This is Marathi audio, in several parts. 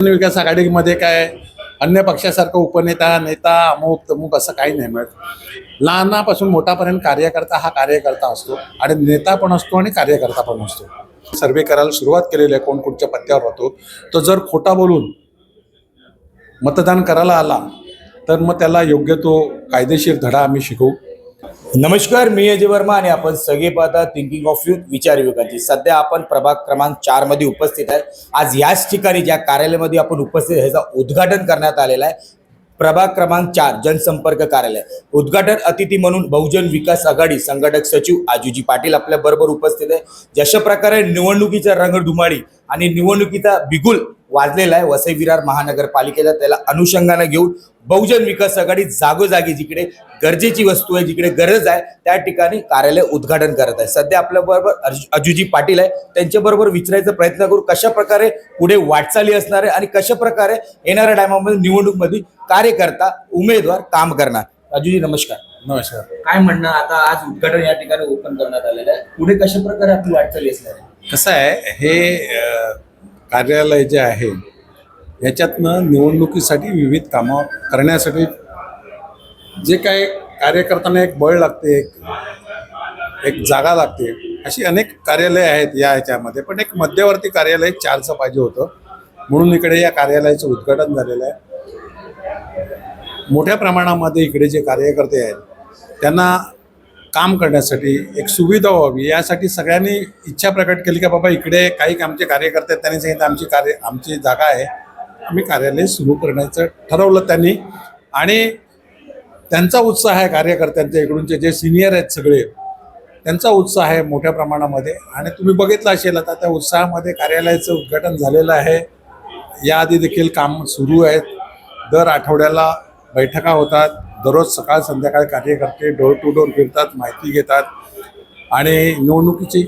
विकास आघाडीमध्ये काय अन्य पक्षासारखं उपनेता नेता अमुक तमुक असं काही नाही मिळत. लहानापासून मोठापर्यंत कार्यकर्ता हा कार्यकर्ता असतो आणि नेता पण असतो आणि कार्यकर्ता पण असतो. सर्वे करायला सुरुवात केलेली आहे कोण कुठच्या पत्त्यावर राहतो. तो जर खोटा बोलून मतदान करायला आला तर मग त्याला योग्य तो कायदेशीर धडा आम्ही शिकवू. नमस्कार मी अजय वर्मा आणि आपण सगळे पाहता थिंकिंग ऑफ युथ विचार युवकांची सध्या आपण प्रभाग क्रमांक चारमध्ये उपस्थित आहे आज याच ठिकाणी ज्या कार्यालयामध्ये आपण उपस्थित ह्याचा उद्घाटन करण्यात आलेला आहे. प्रभाग क्रमांक चार जनसंपर्क कार्यालय. उद्घाटन अतिथी म्हणून बहुजन विकास आघाडी संघटक सचिव आजूजी पाटील आपल्या बरोबर उपस्थित आहे. जशा प्रकारे निवडणुकीचा रंगधुमाळी आणि निवडणुकीचा बिगुल वाजलेला आहे वसई विरार महानगरपालिकेला त्याला अनुषंगाने घेऊन बहुजन विकास आघाडी जागोजागी जिकडे गरजेची वस्तू आहे जिकडे गरज आहे त्या ठिकाणी कार्यालय उद्घाटन करत आहे. सध्या आपल्या बरोबर अजूजी पाटील आहे. त्यांच्या बरोबर विचारायचा प्रयत्न करू कशा प्रकारे पुढे वाटचाली असणार आहे आणि कशा प्रकारे येणाऱ्या टायमामध्ये निवडणूकमध्ये कार्यकर्ता उमेदवार काम करणार. अजूजी नमस्कार. नमस्कार. काय म्हणणं आता आज उद्घाटन या ठिकाणी ओपन करण्यात आलेलं आहे? पुढे कशा प्रकारे आपली वाटचाली असणार आहे? कसं आहे हे कार्यालय जे आहे याच्यातनं निवडणुकीसाठी विविध कामं करण्यासाठी जे काय कार्यकर्त्यांना एक बळ लागते एक एक जागा लागते अशी अनेक कार्यालय आहेत या ह्याच्यामध्ये. पण एक मध्यवर्ती कार्यालय चारचं पाहिजे होतं. म्हणून इकडे या कार्यालयाचं उद्घाटन झालेलं आहे. मोठ्या प्रमाणामध्ये इकडे जे कार्यकर्ते आहेत त्यांना काम करण्यासाठी एक सुविधा व्हावी यासाठी सगळ्यांनी इच्छा प्रकट केली की बाबा इकडे काही आमचे कार्यकर्ते आहेत त्यांनी सांगितलं आमची कार्य आमची जागा आहे. आम्ही कार्यालय सुरू करण्याचं ठरवलं त्यांनी. आणि त्यांचा उत्साह आहे कार्यकर्त्यांच्या इकडूनचे जे सिनियर आहेत सगळे त्यांचा उत्साह आहे मोठ्या प्रमाणामध्ये. आणि तुम्ही बघितलं असेल आता त्या उत्साहामध्ये कार्यालयाचं उद्घाटन झालेलं आहे. याआधी देखील काम सुरू आहेत. दर आठवड्याला बैठका होतात. दररोज सकाळ संध्याकाळ कार्यकर्ते डोर टू डोर फिरतात माहिती घेतात. आणि निवडणुकीची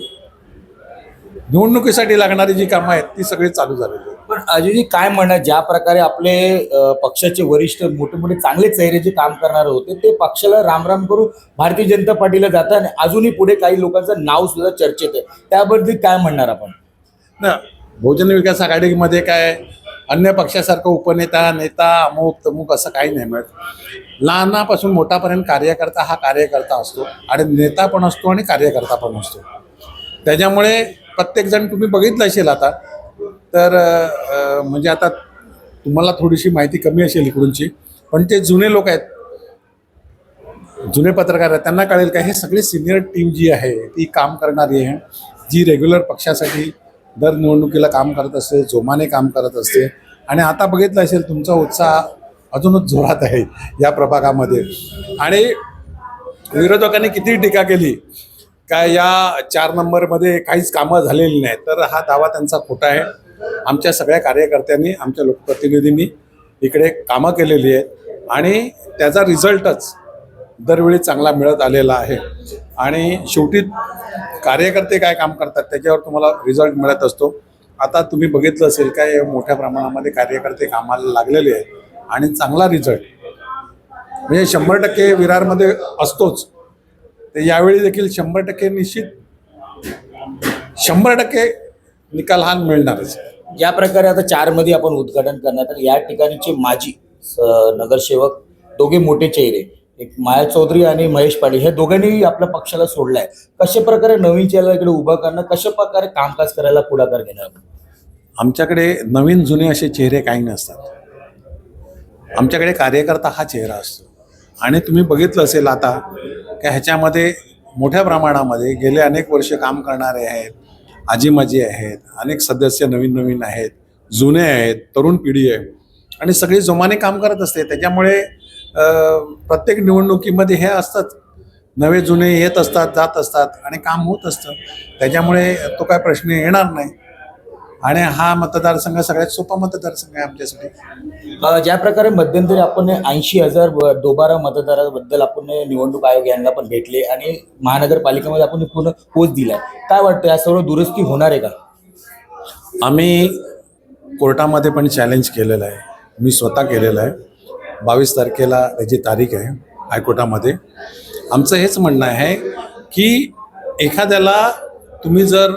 निवडणुकीसाठी लागणारी जी कामं आहेत ती सगळी चालू झालेली अजयजी अजूनही काय म्हणणार? ज्या प्रकारे आपले पक्षाचे वरिष्ठ मोठे मोठे चांगले चेहरे जे काम करणारे होते ते पक्षाला रामराम करून भारतीय जनता पार्टीला जातात आणि अजूनही पुढे काही लोकांचं नाव सुद्धा चर्चेत आहे. त्याबद्दल काय म्हणणार आपण? ना बहुजन विकास आघाडीमध्ये काय अन्य पक्षासारखं उपनेता नेता अमुक तमुक असं काही नाही मिळत. लहानापासून मोठापर्यंत कार्यकर्ता हा कार्यकर्ता असतो आणि नेता पण असतो आणि कार्यकर्ता पण असतो. त्याच्यामुळे प्रत्येकजण तुम्ही बघितलं असेल आता तर म्हणजे आता तुम्हाला थोडीशी माहिती कमी असेल इकडूनची पण ते जुने लोक आहेत जुने पत्रकार आहेत त्यांना कळेल का हे सगळी सिनियर टीम जी आहे ती काम करणारी आहे. जी रेग्युलर पक्षासाठी दर निवडणुकीला काम करत असते जोमाने काम करत असते. आणि आता बघितलं असेल तुमचा उत्साह अजूनच जोरात आहे या प्रभागामध्ये. आणि विरोधकांनी किती टीका केली काय या चार नंबरमध्ये काहीच कामं झालेली नाही तर हा दावा त्यांचा खोटा आहे. आमच्या सगळ्या कार्यकर्त्यांनी आमच्या लोकप्रतिनिधींनी इकडे कामं केलेली आहेत आणि त्याचा रिझल्टच दरवेळी चांगला मिळत आलेला आहे. आणि शेवटी कार्यकर्ते काय काम करतात त्याच्यावर तुम्हाला रिझल्ट मिळत असतो. आता तुम्ही बघितलं असेल काय मोठ्या प्रमाणामध्ये कार्यकर्ते कामाला लागलेले आहेत आणि चांगला रिझल्ट. म्हणजे शंभर टक्के विरारमध्ये असतोच. ते यावेळी देखील शंभर टक्के निश्चित शंभर टक्के निकाल हा मिळणारच. ज्या प्रकारे आता चारमध्ये आपण उद्घाटन करण्यात आलं या ठिकाणचे माजी स- नगरसेवक दोघे मोठे चेहरे एक माया चौधरी आणि महेश पाटील हे दोघांनी आपल्या पक्षाला सोडलाय. कशा प्रकारे नवीन चेहरा इकडे उभा करणं कशा प्रकारे कामकाज करायला पुढाकार घेणार? आमच्याकडे नवीन जुने असे चेहरे काही नसतात. आमच्याकडे कार्यकर्ता हा चेहरा असतो. आणि तुम्ही बघितलं असेल आता की ह्याच्यामध्ये मोठ्या प्रमाणामध्ये गेले अनेक वर्ष काम करणारे आहेत. आजीमाजी आहेत अनेक सदस्य नवीन नवीन आहेत जुने आहेत तरुण पिढी आहे. आणि सगळी जोमाने काम करत असते. त्याच्यामुळे प्रत्येक निवडणुकीमध्ये हे असतात. नवे जुने येत असतात जात असतात आणि काम होत असतं. त्याच्यामुळे तो काय प्रश्न येणार नाही. आणि हा मतदारसंघ सगळ्यात सोपा मतदारसंघ आहे आमच्यासाठी. ज्या प्रकारे मध्यंतरी आपण ऐंशी हजार दोबारा मतदाराबद्दल आपण निवडणूक आयोग यांना पण भेटले आणि महानगरपालिकेमध्ये आपण पूर्ण पोच दिलाय. काय वाटतं या सर्व दुरुस्ती होणार आहे का? आम्ही कोर्टामध्ये पण चॅलेंज केलेलं आहे. मी स्वतः केलेलं आहे. बावीस तारखेला त्याची तारीख आहे हायकोर्टामध्ये. आमचं हेच म्हणणं आहे की एखाद्याला तुम्ही जर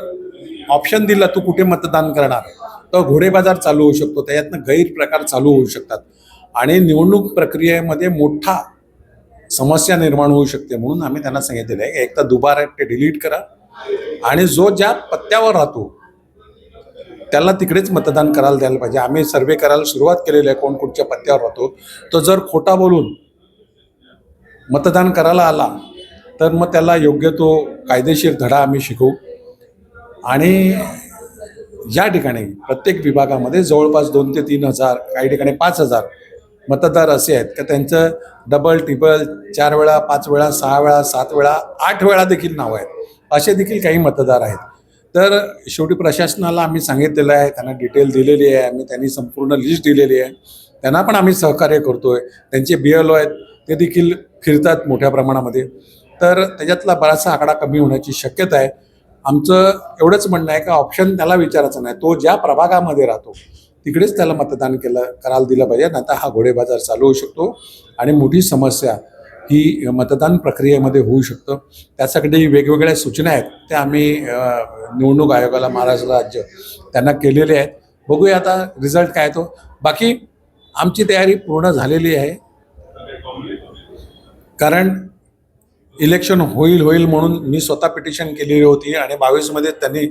ऑप्शन दिला तू कुठे मतदान करणार? तर घोडेबाजार चालू होऊ शकतो त्याच्यातनं गैरप्रकार चालू होऊ शकतात. आणि निवडणूक प्रक्रियेमध्ये मोठा समस्या निर्माण होऊ शकते म्हणून आम्ही त्यांना सांगितलेलं आहे. एक तर दुबार ते डिलीट करा. आणि जो ज्या पत्त्यावर राहतो त्याला तिकडेच मतदान करायला द्यायला पाहिजे. आम्ही सर्वे करायला सुरुवात केलेली आहे कोण कुठच्या पत्त्यावर राहतो. तो जर खोटा बोलून मतदान करायला आला तर मग त्याला योग्य तो कायदेशीर धडा आम्ही शिकवू. आणि या ठिकाणी प्रत्येक विभागामध्ये जवळपास दोन ते तीन हजार काही ठिकाणी पाच हजार मतदार असे आहेत का त्यांचं डबल टिबल चार वेळा पाच वेळा सहा वेळा सात वेळा आठ वेळा देखील नावं आहेत. असे देखील काही मतदार आहेत. तर शेवटी प्रशासनाला आम्ही सांगितलेलं आहे त्यांना डिटेल दिलेली आहे आम्ही त्यांनी संपूर्ण लिस्ट दिलेली आहे. त्यांना पण आम्ही सहकार्य करतोय. त्यांचे बी एल ओ आहेत ते देखील फिरतात मोठ्या प्रमाणामध्ये. तर त्याच्यातला बराचसा आकडा कमी होण्याची शक्यता आहे. आमचं एवढंच म्हणणं आहे का ऑप्शन त्याला विचारायचं नाही. तो ज्या प्रभागामध्ये राहतो तिकडेच त्याला मतदान केलं करायला दिलं पाहिजे. नाही हा घोडेबाजार चालू होऊ शकतो आणि मोठी समस्या ही मतदान प्रक्रियेमध्ये होऊ शकतं. त्यासाठी वेगवेगळ्या सूचना आहेत. त्या आम्ही निवडणूक आयोगाला महाराष्ट्र राज्य त्यांना केलेले आहेत. बघूया आता रिझल्ट काय तो बाकी आमची तयारी पूर्ण झालेली आहे. कारण इलेक्शन होईल होईल म्हणून मी स्वतः पिटिशन केलेली होती आणि बावीसमध्ये त्यांनी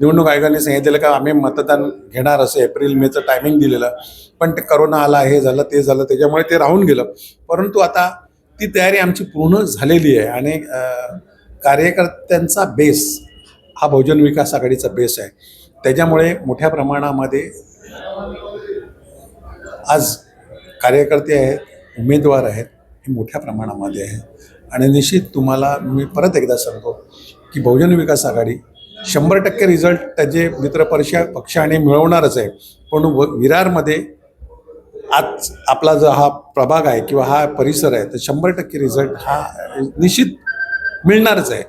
निवडणूक आयोगाने सांगितलेलं का आम्ही मतदान घेणार असं एप्रिल मेचं टायमिंग दिलेलं. पण ते करोना आला हे झालं ते झालं त्याच्यामुळे ते राहून गेलं. परंतु आता ती तयारी आमची पूर्ण झालेली आहे आणि कार्यकर्त्यांचा बेस हा बहुजन विकास आघाडीचा बेस आहे. त्याच्यामुळे मोठ्या प्रमाणामध्ये आज कार्यकर्ते आहेत उमेदवार आहेत हे मोठ्या प्रमाणामध्ये आहेत आणि निश्चित तुम्हाला मी परत एकदा सांगतो की बहुजन विकास आघाडी शंभर टक्के रिझल्ट त्याचे मित्रपक्ष पक्षाने मिळवणारच आहे. पण व विरारमध्ये आज आपला जो हा प्रभाग आहे किंवा हा परिसर आहे तर शंभर टक्के रिझल्ट हा निश्चित मिळणारच आहे.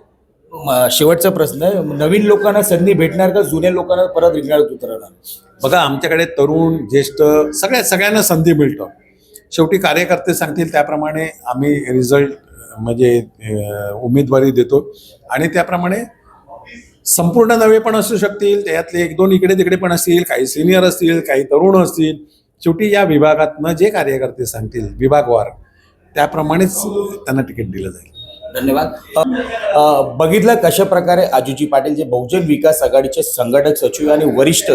शेवटचा प्रश्न आहे. नवीन लोकांना संधी भेटणार का? जुन्या लोकांना परत रिंगणात उतरवणार? बघा आमच्याकडे तरुण ज्येष्ठ सगळ्या सगळ्यांना संधी मिळतं. शेवटी कार्यकर्ते सांगतील त्याप्रमाणे आम्ही रिझल्ट म्हणजे उमेदवारी देतो. आणि त्याप्रमाणे संपूर्ण नवे पण असू शकतील त्यातले एक दोन इकडे तिकडे पण असतील काही सिनियर असतील काही तरुण असतील. शेवटी या विभागातनं जे कार्यकर्ते सांगतील विभागवार त्याप्रमाणेच त्यांना तिकीट दिलं जाईल. धन्यवाद. बघितलं कशा प्रकारे आजूजी पाटील जे बहुजन विकास आघाडीचे संघटक सचिव आणि वरिष्ठ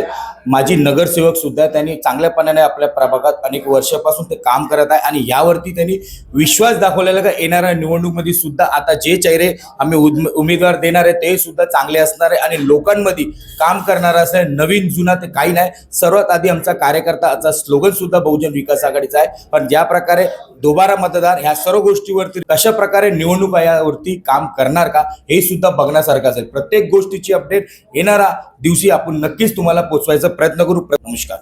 माजी नगरसेवक सुद्धा त्यांनी चांगल्यापणाने आपल्या प्रभागात अनेक वर्षापासून ते काम करत आहे आणि यावरती त्यांनी विश्वास दाखवलेला का येणाऱ्या निवडणुकीमध्ये सुद्धा आता जे चेहरे आम्ही उमेदवार देणार आहे ते सुद्धा चांगले असणार आहे आणि लोकांमध्ये काम करणार असणार नवीन जुना ते काही नाही. सर्वात आधी आमचा कार्यकर्ताचा स्लोगन सुद्धा बहुजन विकास आघाडीचा आहे. पण ज्या प्रकारे दोबारा मतदान ह्या सर्व गोष्टीवरती कशा प्रकारे निवडणूक यावरती काम करणार का हे सुद्धा बघण्यासारखं असेल प्रत्येक गोष्टीची अपडेट येणारा दिवशी आपण नक्कीच तुम्हाला पोचवायचा प्रयत्न करू. नमस्कार.